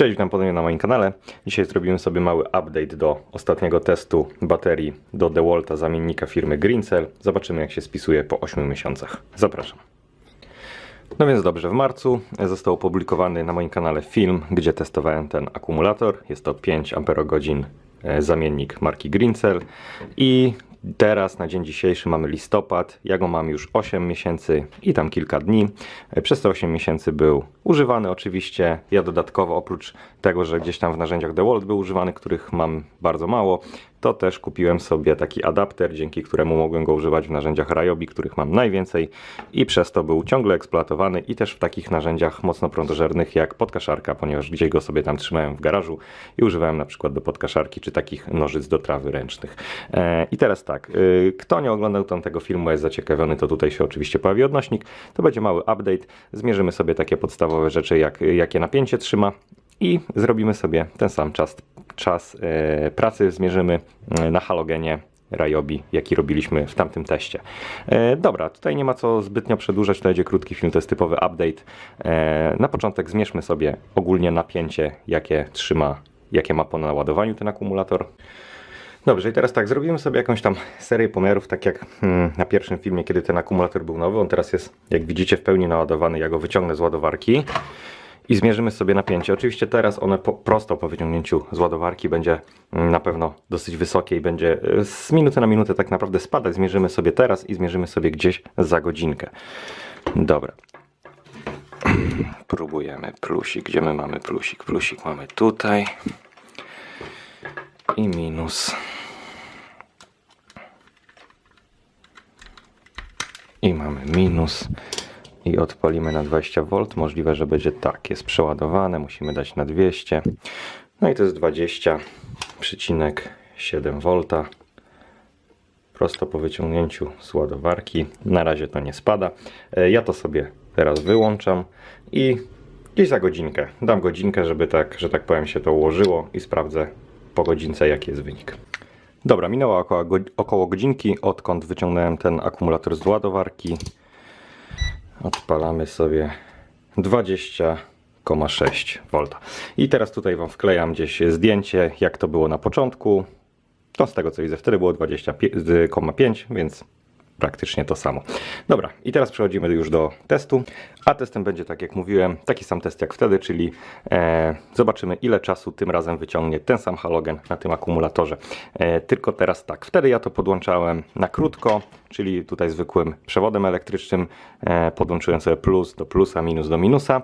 Cześć, witam ponownie na moim kanale. Dzisiaj zrobimy sobie mały update do ostatniego testu baterii do DeWalta zamiennika firmy Greencell. Zobaczymy jak się spisuje po 8 miesiącach. Zapraszam. No więc dobrze, w marcu został opublikowany na moim kanale film, gdzie testowałem ten akumulator. Jest to 5 Ah zamiennik marki Greencell i teraz na dzień dzisiejszy mamy listopad. Ja go mam już 8 miesięcy i tam kilka dni. Przez te 8 miesięcy był używany oczywiście. Ja dodatkowo oprócz tego, że gdzieś tam w narzędziach DeWalt był używany, których mam bardzo mało, to też kupiłem sobie taki adapter, dzięki któremu mogłem go używać w narzędziach Ryobi, których mam najwięcej i przez to był ciągle eksploatowany i też w takich narzędziach mocno prądożernych jak podkaszarka, ponieważ gdzieś go sobie tam trzymałem w garażu i używałem na przykład do podkaszarki czy takich nożyc do trawy ręcznych. E, I teraz tak, y, kto nie oglądał tamtego filmu, jest zaciekawiony, to tutaj się oczywiście pojawi odnośnik. To będzie mały update. Zmierzymy sobie takie podstawowe rzeczy, jak, jakie napięcie trzyma i zrobimy sobie ten sam czas, czas e, pracy, zmierzymy e, na halogenie Ryobi, jaki robiliśmy w tamtym teście. E, dobra, tutaj nie ma co zbytnio przedłużać, to będzie krótki film, to jest typowy update. Na początek zmierzmy sobie ogólnie napięcie, jakie trzyma, jakie ma po naładowaniu ten akumulator. Dobrze, i teraz tak, zrobimy sobie jakąś tam serię pomiarów, tak jak hmm, na pierwszym filmie, kiedy ten akumulator był nowy. On teraz jest, jak widzicie, w pełni naładowany. Ja go wyciągnę z ładowarki i zmierzymy sobie napięcie. Oczywiście teraz one po, prosto po wyciągnięciu z ładowarki będzie mm, na pewno dosyć wysokie i będzie e, z minuty na minutę tak naprawdę spadać. Zmierzymy sobie teraz i zmierzymy sobie gdzieś za godzinkę. Dobra. Próbujemy plusik. Gdzie my mamy plusik? Plusik mamy tutaj. I minus. I mamy minus i odpalimy na 20V. Możliwe, że będzie tak, jest przeładowane, musimy dać na 200. No i to jest 20,7V. Prosto po wyciągnięciu z ładowarki. Na razie to nie spada. E, Ja to sobie teraz wyłączam i gdzieś za godzinkę. Dam godzinkę, żeby tak, że tak powiem, się to ułożyło i sprawdzę po godzince, jaki jest wynik. Dobra, minęło około, około godzinki, odkąd wyciągnąłem ten akumulator z ładowarki. Odpalamy sobie 20,6 V. I teraz tutaj Wam wklejam gdzieś zdjęcie, jak to było na początku. To z tego co widzę, wtedy było 20,5, więc praktycznie to samo. Dobra, i teraz przechodzimy już do testu. A testem będzie, tak jak mówiłem, taki sam test jak wtedy, czyli e, zobaczymy ile czasu tym razem wyciągnie ten sam halogen na tym akumulatorze. E, tylko teraz tak, wtedy ja to podłączałem na krótko, czyli tutaj zwykłym przewodem elektrycznym. E, podłączyłem sobie plus do plusa, minus do minusa.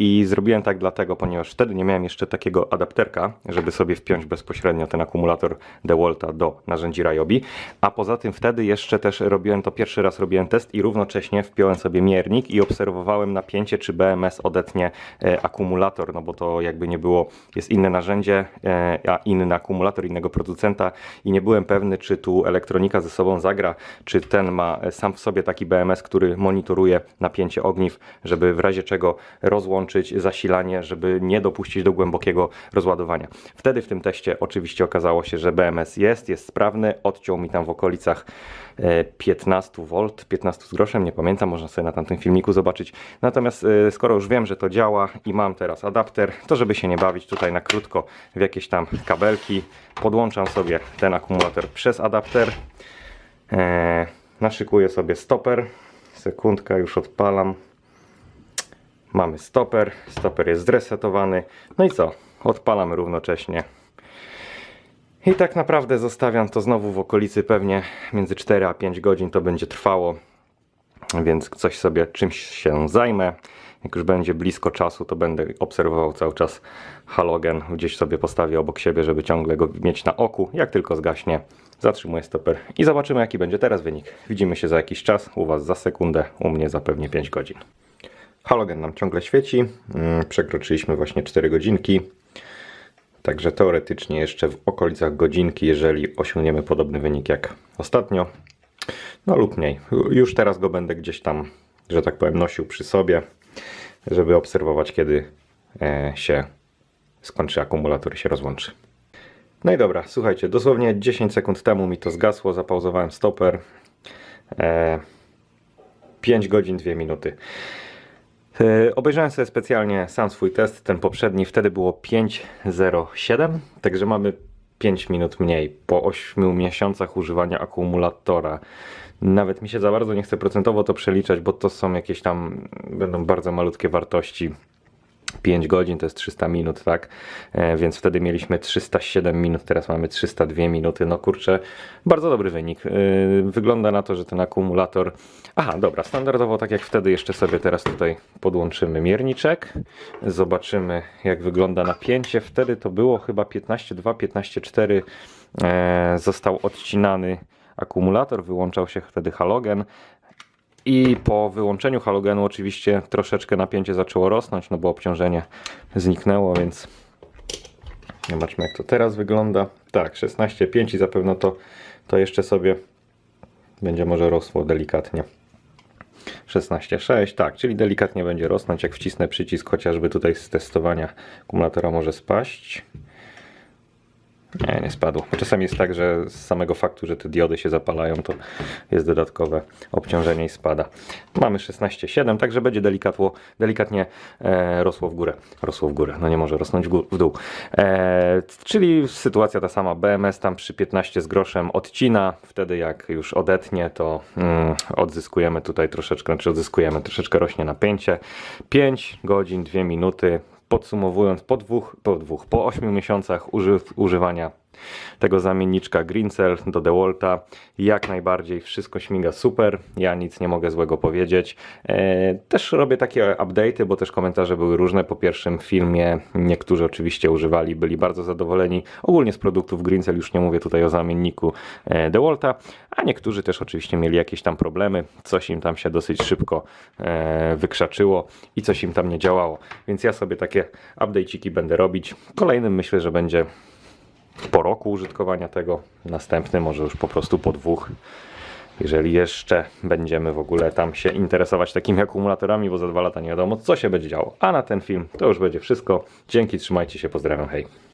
I zrobiłem tak dlatego, ponieważ wtedy nie miałem jeszcze takiego adapterka, żeby sobie wpiąć bezpośrednio ten akumulator DeWalta do narzędzi Ryobi. A poza tym wtedy jeszcze też robiłem to pierwszy raz robiłem test i równocześnie wpiąłem sobie miernik i obserwowałem napięcie, czy BMS odetnie e, akumulator, no bo to jakby nie było, jest inne narzędzie, e, a inny akumulator innego producenta i nie byłem pewny, czy tu elektronika ze sobą zagra, czy ten ma e, sam w sobie taki BMS, który monitoruje napięcie ogniw, żeby w razie czego rozłączyć zasilanie, żeby nie dopuścić do głębokiego rozładowania. Wtedy w tym teście oczywiście okazało się, że BMS jest, jest sprawny, odciął mi tam w okolicach e, 15 V, 15 z groszem, nie pamiętam, można sobie na tamtym filmiku zobaczyć. Natomiast e, skoro już wiem, że to działa i mam teraz adapter, to żeby się nie bawić tutaj na krótko w jakieś tam kabelki, podłączam sobie ten akumulator przez adapter. E, naszykuję sobie stoper. Sekundka, już odpalam. Mamy stoper, stoper jest zresetowany. No i co? Odpalamy równocześnie. I tak naprawdę zostawiam to znowu w okolicy pewnie między 4 a 5 godzin to będzie trwało. Więc coś sobie czymś się zajmę. Jak już będzie blisko czasu, to będę obserwował cały czas halogen. Gdzieś sobie postawię obok siebie, żeby ciągle go mieć na oku. Jak tylko zgaśnie, zatrzymuję stoper i zobaczymy jaki będzie teraz wynik. Widzimy się za jakiś czas. U Was za sekundę, u mnie za pewnie 5 godzin. Halogen nam ciągle świeci. Mm, Przekroczyliśmy właśnie 4 godzinki. Także teoretycznie jeszcze w okolicach godzinki, jeżeli osiągniemy podobny wynik jak ostatnio, no lub mniej. Już teraz go będę gdzieś tam, że tak powiem, nosił przy sobie, żeby obserwować, kiedy e, się skończy akumulator i się rozłączy. No i dobra, słuchajcie, dosłownie 10 sekund temu mi to zgasło, zapauzowałem stoper. E, 5 godzin, 2 minuty. E, Obejrzałem sobie specjalnie sam swój test, ten poprzedni, wtedy było 5.07, także mamy 5 minut mniej po 8 miesiącach używania akumulatora. Nawet mi się za bardzo nie chce procentowo to przeliczać, bo to są jakieś tam, będą bardzo malutkie wartości. 5 godzin to jest 300 minut, tak? E, więc wtedy mieliśmy 307 minut, teraz mamy 302 minuty. No kurczę, bardzo dobry wynik. E, wygląda na to, że ten akumulator. Aha, dobra, standardowo, tak jak wtedy, jeszcze sobie teraz tutaj podłączymy mierniczek. Zobaczymy, jak wygląda napięcie. Wtedy to było chyba 15,2, 15,4 e, został odcinany akumulator, wyłączał się wtedy halogen. I po wyłączeniu halogenu oczywiście troszeczkę napięcie zaczęło rosnąć, no bo obciążenie zniknęło, więc zobaczmy jak to teraz wygląda. Tak, 16,5 i zapewne to, to jeszcze sobie będzie może rosło delikatnie. 16,6, tak, czyli delikatnie będzie rosnąć, jak wcisnę przycisk chociażby tutaj z testowania akumulatora może spaść. Nie, nie spadło. Czasami jest tak, że z samego faktu, że te diody się zapalają, to jest dodatkowe obciążenie i spada. Mamy 16,7, także będzie delikatło, delikatnie e, rosło w górę. Rosło w górę, no nie może rosnąć w, gó- w dół. E, czyli sytuacja ta sama. BMS tam przy 15 z groszem odcina. Wtedy jak już odetnie, to mm, odzyskujemy tutaj troszeczkę, czy odzyskujemy, troszeczkę rośnie napięcie. 5 godzin, 2 minuty podsumowując, po dwóch, po dwóch, po 8 miesiącach uży, używania tego zamienniczka Greencell do DeWalta, jak najbardziej wszystko śmiga super, ja nic nie mogę złego powiedzieć. E, też robię takie update'y, bo też komentarze były różne. Po pierwszym filmie, niektórzy oczywiście używali, byli bardzo zadowoleni, ogólnie z produktów Greencell, już nie mówię tutaj o zamienniku DeWalta, a niektórzy też oczywiście mieli jakieś tam problemy, coś im tam się dosyć szybko e, wykrzaczyło i coś im tam nie działało, więc ja sobie takie update'iki będę robić. Kolejnym myślę, że będzie po roku użytkowania tego, następny może już po prostu po dwóch. Jeżeli jeszcze będziemy w ogóle tam się interesować takimi akumulatorami, bo za dwa lata nie wiadomo co się będzie działo. A na ten film to już będzie wszystko. Dzięki, trzymajcie się, pozdrawiam, hej.